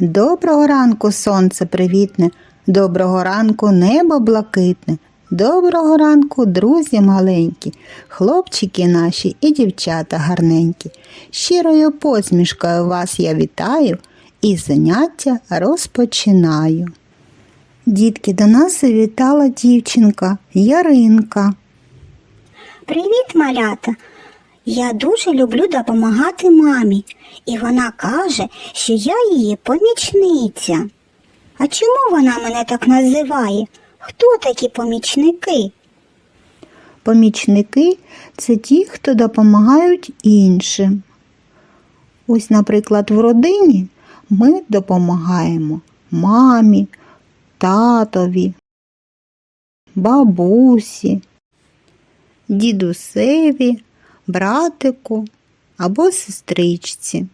Доброго ранку, сонце привітне, доброго ранку, небо блакитне, доброго ранку, друзі маленькі, хлопчики наші і дівчата гарненькі. Щирою посмішкою вас я вітаю і заняття розпочинаю. Дітки, до нас завітала дівчинка Яринка. Привіт, малята! Я дуже люблю допомагати мамі, і вона каже, що я її помічниця. А чому вона мене так називає? Хто такі помічники? Помічники це ті, хто допомагають іншим. Ось, наприклад, в родині ми допомагаємо мамі, татові, бабусі, дідусеві, братику або сестричці.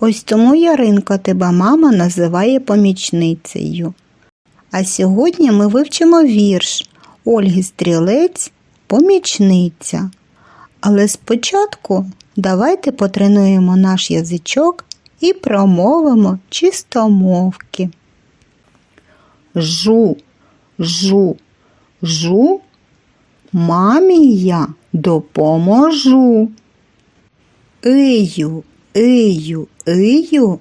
Ось тому Яринка тебе мама називає помічницею. А сьогодні ми вивчимо вірш Ольги Стрілець Помічниця. Але спочатку давайте потренуємо наш язичок і промовимо чистомовки. Жу, жу, жу, мамі я допоможу. Ию, ию, ию,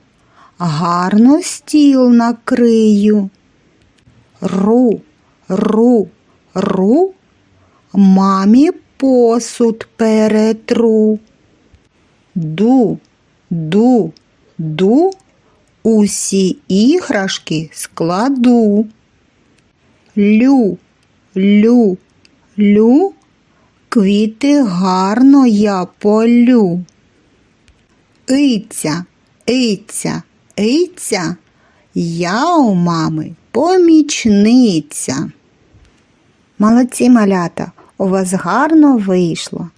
гарно стіл накрию. Ру, ру, ру, мамі посуд перетру. Ду, ду, ду, усі іграшки складу. Лю, лю, лю, квіти гарно я полю. Иця, иця, иця, я у мами помічниця. Молодці малята, у вас гарно вийшло.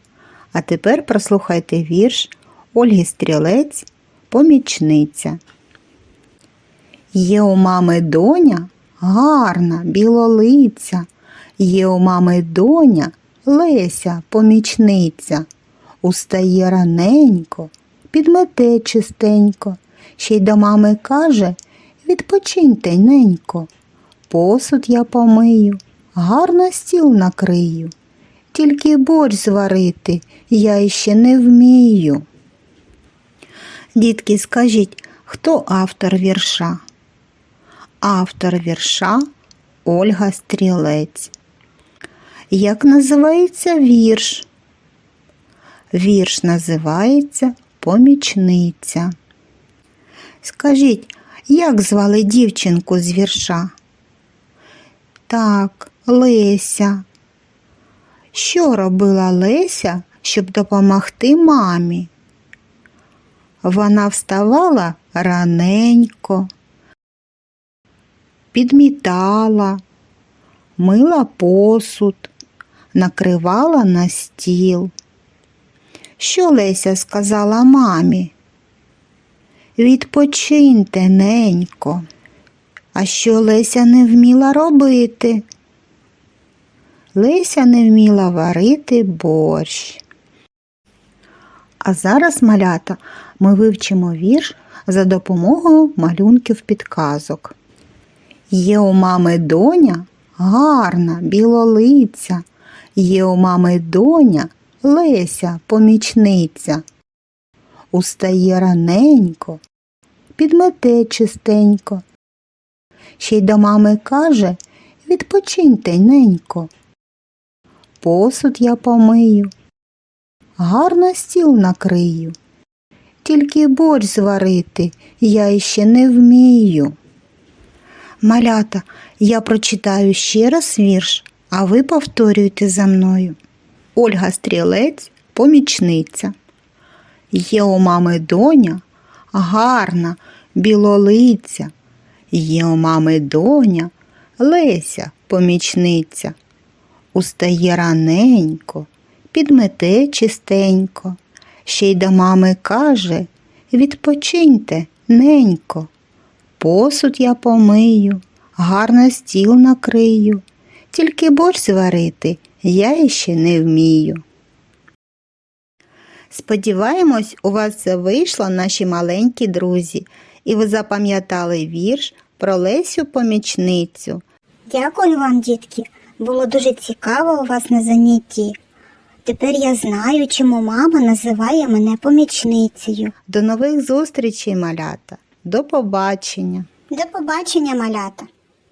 А тепер прослухайте вірш Ольги Стрілець Помічниця. Є у мами доня гарна білолиця, є у мами доня Леся помічниця. Устає раненько, підмете чистенько, ще й до мами каже Відпочиньте ненько. Посуд я помию, гарно стіл накрию. Тільки борщ зварити я іще не вмію. Дітки, скажіть, хто автор вірша? Автор вірша Ольга Стрілець. Як називається вірш? Вірш називається Помічниця. Скажіть, як звали дівчинку з вірша? Так, Леся. Що робила Леся, щоб допомогти мамі? Вона вставала раненько, підмітала, мила посуд, накривала на стіл. Що Леся сказала мамі? Відпочиньте, ненько. А що Леся не вміла робити? Леся не вміла варити борщ. А зараз, малята, ми вивчимо вірш за допомогою малюнків підказок. Є у мами доня гарна білолиця, є у мами доня Леся помічниця. Устає раненько, підмете чистенько. Ще й до мами каже Відпочиньте ненько. Посуд я помию, гарно стіл накрию. Тільки борщ зварити я іще не вмію. Малята, я прочитаю ще раз вірш, а ви повторюйте за мною. Ольга Стрілець помічниця. Є у мами доня гарна білолиця, є у мами доня Леся помічниця. Устає раненько, підмете чистенько, ще й до мами каже Відпочиньте, ненько. Посуд я помию, гарно стіл накрию, тільки борщ зварити я іще не вмію. Сподіваємось, у вас все вийшло, наші маленькі друзі, і ви запам'ятали вірш про Лесю помічницю. Дякую вам, дітки. Було дуже цікаво у вас на занятті. Тепер я знаю, чому мама називає мене помічницею. До нових зустрічей, малята. До побачення! До побачення, малята.